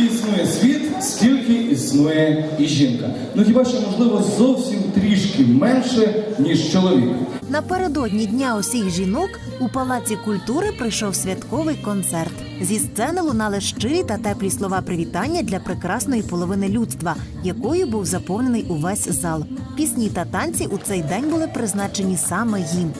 Скільки існує світ, стільки існує і жінка. Ну хіба що можливо зовсім трішки менше, ніж чоловік. Напередодні дня усіх жінок у палаці культури прийшов святковий концерт. Зі сцени лунали щирі та теплі слова привітання для прекрасної половини людства, якою був заповнений увесь зал. Пісні та танці у цей день були призначені саме їм.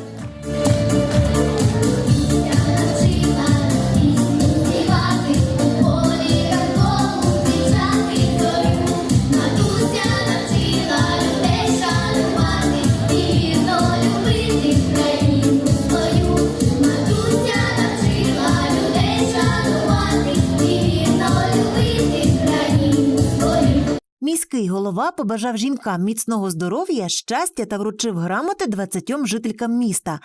Міський голова побажав жінкам міцного здоров'я, щастя та вручив грамоти 20 жителькам міста.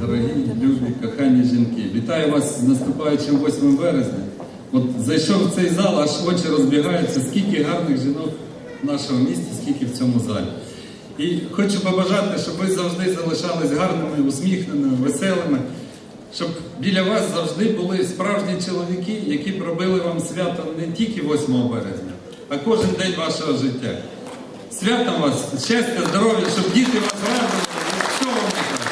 Дорогі, любі, кохані жінки, вітаю вас з наступаючим 8 березня. От зайшов в цей зал, аж очі розбігаються, скільки гарних жінок в нашому місті, скільки в цьому залі. І хочу побажати, щоб ви завжди залишались гарними, усміхненими, веселими, щоб біля вас завжди були справжні чоловіки, які б робили вам свято не тільки 8 березня, а кожен день вашого життя. Святом вас, щастя, здоров'я, щоб діти вас радували, що вам не.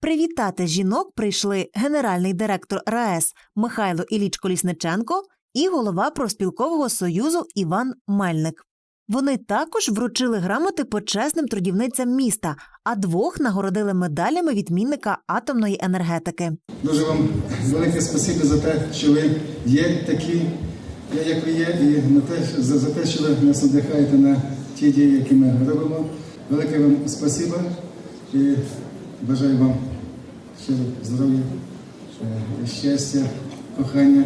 Привітати жінок прийшли генеральний директор РаЕС Михайло Іліч Колісниченко і голова профспілкового союзу Іван Мельник. Вони також вручили грамоти почесним трудівницям міста, а двох нагородили медалями відмінника атомної енергетики. Дуже вам велике спасибі за те, що ви є такі, як ви є, і на те, за, за те, що ви нас надихаєте на ті дії, які ми робимо. Велике вам спасибі і бажаю вам щиро здоров'я, е, щастя, кохання,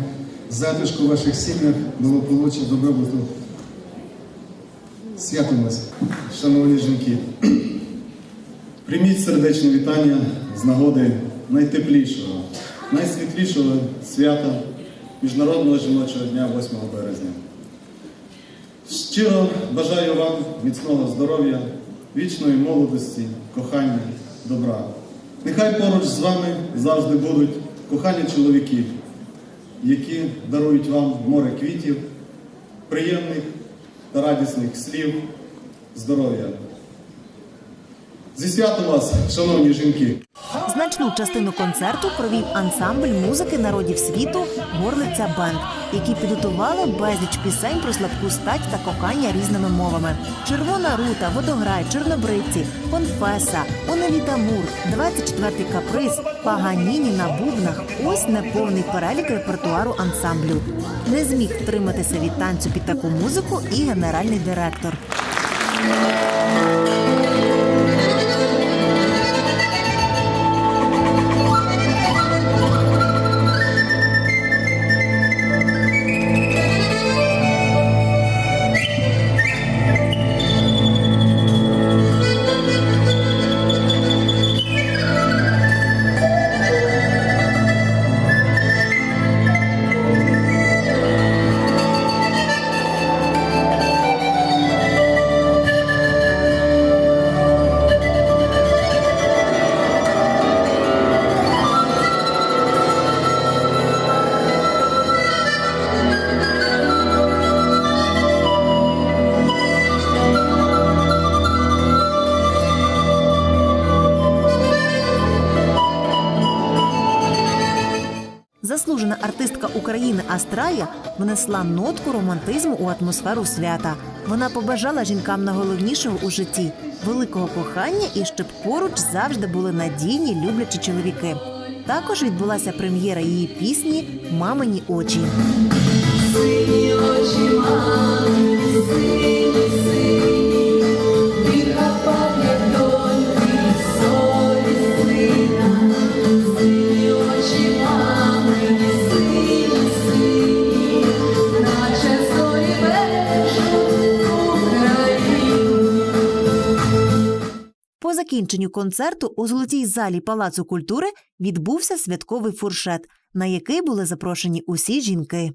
затишку в ваших сім'ях, благополуччя, добробуту. Святом вас, шановні жінки. Прийміть сердечне вітання з нагоди найтеплішого, найсвітлішого свята Міжнародного жіночого дня 8 березня. Щиро бажаю вам міцного здоров'я, вічної молодості, кохання, добра. Нехай поруч з вами завжди будуть кохані чоловіки, які дарують вам море квітів, приємних та радісних слів, здоров'я. Зі святом вас, шановні жінки! Значну частину концерту провів ансамбль музики народів світу Горлиця Бенд, які підготували безліч пісень про слабку стать та кохання різними мовами: Червона рута, водограй, чорнобривці, конфеса, Онеліта Мур, 24-й каприз, Паганіні на бубнах. Ось неповний перелік репертуару ансамблю. Не зміг втриматися від танцю під таку музику і генеральний директор. Заслужена артистка України Астрая внесла нотку романтизму у атмосферу свята. Вона побажала жінкам найголовнішого у житті великого кохання і щоб поруч завжди були надійні люблячі чоловіки. Також відбулася прем'єра її пісні Мамині очі. По закінченню концерту у золотій залі Палацу культури відбувся святковий фуршет, на який були запрошені усі жінки.